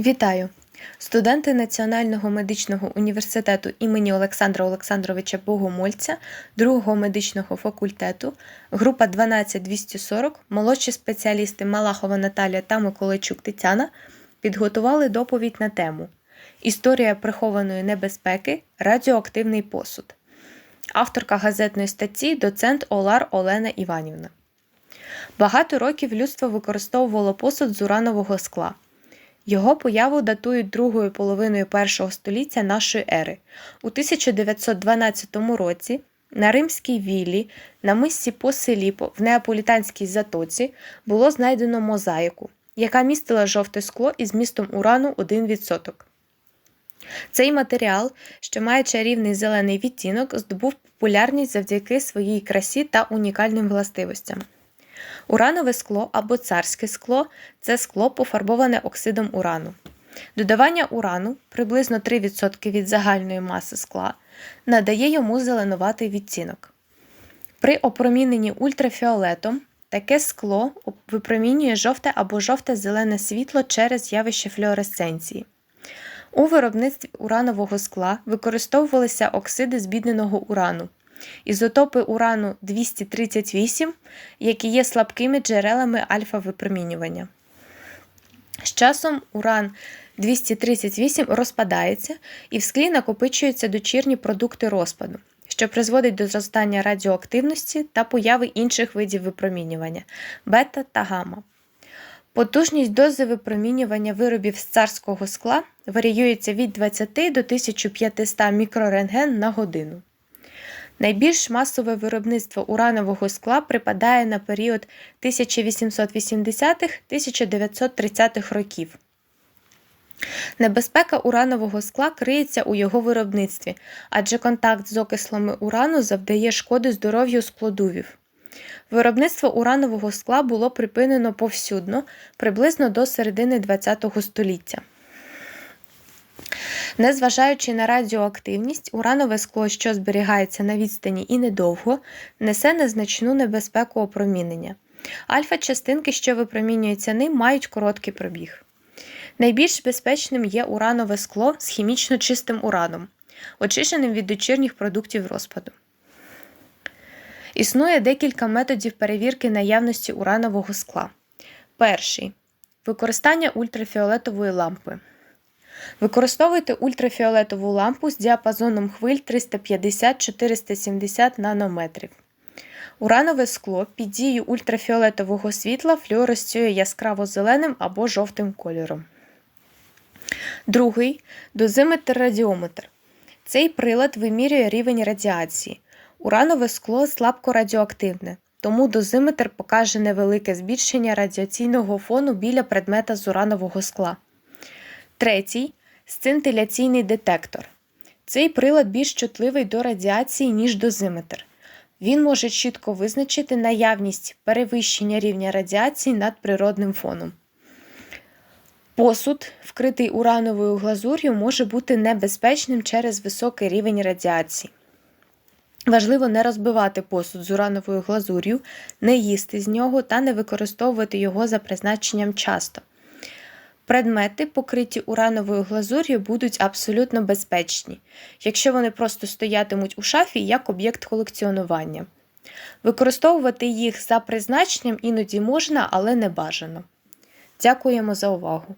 Вітаю! Студенти Національного медичного університету імені Олександра Олександровича Богомольця, другого медичного факультету, група 12240, молодші спеціалісти Малахова Наталія та Миколайчук Тетяна підготували доповідь на тему Історія прихованої небезпеки, радіоактивний посуд. Авторка газетної статті доцент Олар Олена Іванівна. Багато років людство використовувало посуд з уранового скла. Його появу датують другою половиною першого століття нашої ери. У 1912 році на римській віллі на мисці Посиліпо в Неаполітанській затоці було знайдено мозаїку, яка містила жовте скло із містом урану 1%. Цей матеріал, що має чарівний зелений відтінок, здобув популярність завдяки своїй красі та унікальним властивостям. Уранове скло або царське скло це скло, пофарбоване оксидом урану. Додавання урану приблизно 3% від загальної маси скла надає йому зеленуватий відтінок. При опроміненні ультрафіолетом таке скло випромінює жовте або жовте-зелене світло через явище флюоресценції. У виробництві уранового скла використовувалися оксиди збідненого урану, ізотопи урану 238, які є слабкими джерелами альфа-випромінювання. З часом уран 238 розпадається і в склі накопичуються дочірні продукти розпаду, що призводить до зростання радіоактивності та появи інших видів випромінювання бета та гамма. Потужність дози випромінювання виробів з царського скла варіюється від 20 до 1500 мікрорентген на годину. Найбільш масове виробництво уранового скла припадає на період 1880-1930-х років. Небезпека уранового скла криється у його виробництві, адже контакт з окислами урану завдає шкоди здоров'ю складувів. Виробництво уранового скла було припинено повсюдно приблизно до середини ХХ століття. Незважаючи на радіоактивність, уранове скло, що зберігається на відстані і недовго, несе незначну небезпеку опромінення. Альфа-частинки, що випромінюються ним, мають короткий пробіг. Найбільш безпечним є уранове скло з хімічно чистим ураном, очищеним від дочірніх продуктів розпаду. Існує декілька методів перевірки наявності уранового скла. Перший використання ультрафіолетової лампи. Використовуйте ультрафіолетову лампу з діапазоном хвиль 350-470 нанометрів. Уранове скло під дією ультрафіолетового світла флюоресцює яскраво зеленим або жовтим кольором. Другий дозиметр-радіометр. Цей прилад вимірює рівень радіації. Уранове скло слабко радіоактивне, тому дозиметр покаже невелике збільшення радіаційного фону біля предмета з уранового скла. Третій сцинтиляційний детектор. Цей прилад більш чутливий до радіації, ніж дозиметр. Він може чітко визначити наявність перевищення рівня радіації над природним фоном. Посуд, вкритий урановою глазур'ю, може бути небезпечним через високий рівень радіації. Важливо не розбивати посуд з урановою глазур'ю, не їсти з нього та не використовувати його за призначенням часто. Предмети, покриті урановою глазур'ю, будуть абсолютно безпечні, якщо вони просто стоятимуть у шафі як об'єкт колекціонування. Використовувати їх за призначенням іноді можна, але не бажано. Дякуємо за увагу!